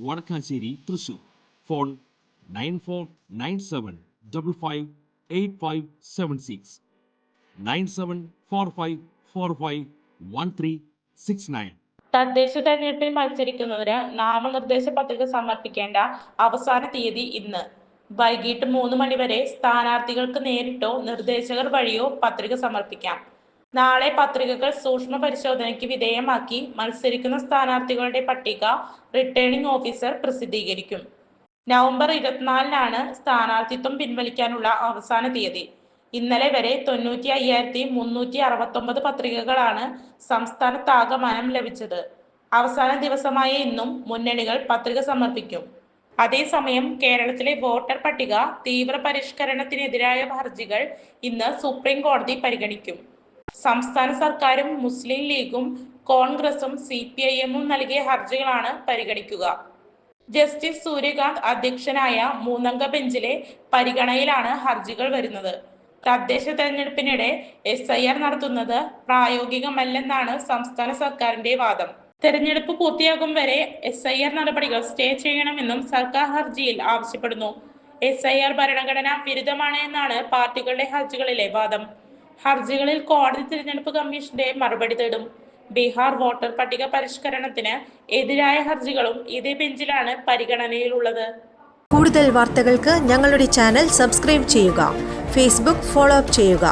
Vadakkanchery Thrissur. Phone nine four nine seven double five eight five seven six. Nine seven four five four five one three six nine. തദ്ദേശ തെരഞ്ഞെടുപ്പിൽ മത്സരിക്കുന്നവര് നാമനിർദ്ദേശ പത്രിക സമർപ്പിക്കേണ്ട അവസാന തീയതി ഇന്ന്. വൈകിട്ട് മൂന്ന് മണിവരെ സ്ഥാനാർത്ഥികൾക്ക് നേരിട്ടോ നിർദ്ദേശകർ വഴിയോ പത്രിക സമർപ്പിക്കാം. നാളെ പത്രികകൾ സൂക്ഷ്മ പരിശോധനയ്ക്ക് വിധേയമാക്കി മത്സരിക്കുന്ന സ്ഥാനാർത്ഥികളുടെ പട്ടിക റിട്ടേണിംഗ് ഓഫീസർ പ്രസിദ്ധീകരിക്കും. നവംബർ ഇരുപത്തിനാലിനാണ് സ്ഥാനാർത്ഥിത്വം പിൻവലിക്കാനുള്ള അവസാന തീയതി. ഇന്നലെ വരെ തൊണ്ണൂറ്റി അയ്യായിരത്തി മുന്നൂറ്റി അറുപത്തൊമ്പത് പത്രികകളാണ് സംസ്ഥാനത്താകമാനം ലഭിച്ചത്. അവസാന ദിവസമായ ഇന്നും മുന്നണികൾ പത്രിക സമർപ്പിക്കും. അതേസമയം കേരളത്തിലെ വോട്ടർ പട്ടിക തീവ്ര പരിഷ്കരണത്തിനെതിരായ ഹർജികൾ ഇന്ന് സുപ്രീം കോടതി പരിഗണിക്കും. സംസ്ഥാന സർക്കാരും മുസ്ലിം ലീഗും കോൺഗ്രസും സി പി ഐ എമ്മും നൽകിയ ഹർജികളാണ് പരിഗണിക്കുക. ജസ്റ്റിസ് സൂര്യകാന്ത് അധ്യക്ഷനായ മൂന്നംഗ ബെഞ്ചിലെ പരിഗണനയിലാണ് ഹർജികൾ വരുന്നത്. തദ്ദേശ തെരഞ്ഞെടുപ്പിനിടെ എസ് ഐ ആർ നടത്തുന്നത് പ്രായോഗികമല്ലെന്നാണ് സംസ്ഥാന സർക്കാരിന്റെ വാദം. തെരഞ്ഞെടുപ്പ് പൂർത്തിയാകും വരെ എസ് ഐ ആർ നടപടികൾ സ്റ്റേ ചെയ്യണമെന്നും സർക്കാർ ഹർജിയിൽ ആവശ്യപ്പെടുന്നു. എസ് ഐ ആർ ഭരണഘടനാ വിരുദ്ധമാണ് എന്നാണ് പാർട്ടികളുടെ ഹർജികളിലെ വാദം. ഹർജികളിൽ കോടതി തിരഞ്ഞെടുപ്പ് കമ്മീഷന്റെ മറുപടി തേടും. ബീഹാർ വോട്ടർ പട്ടിക പരിഷ്കരണത്തിന് എതിരായ ഹർജികളും ഇതേ ബെഞ്ചിലാണ് പരിഗണനയിലുള്ളത്. കൂടുതൽ വാർത്തകൾക്ക് ഞങ്ങളുടെ ചാനൽ സബ്സ്ക്രൈബ് ചെയ്യുക. ഫേസ്ബുക്ക് ഫോളോ അപ്പ് ചെയ്യുക.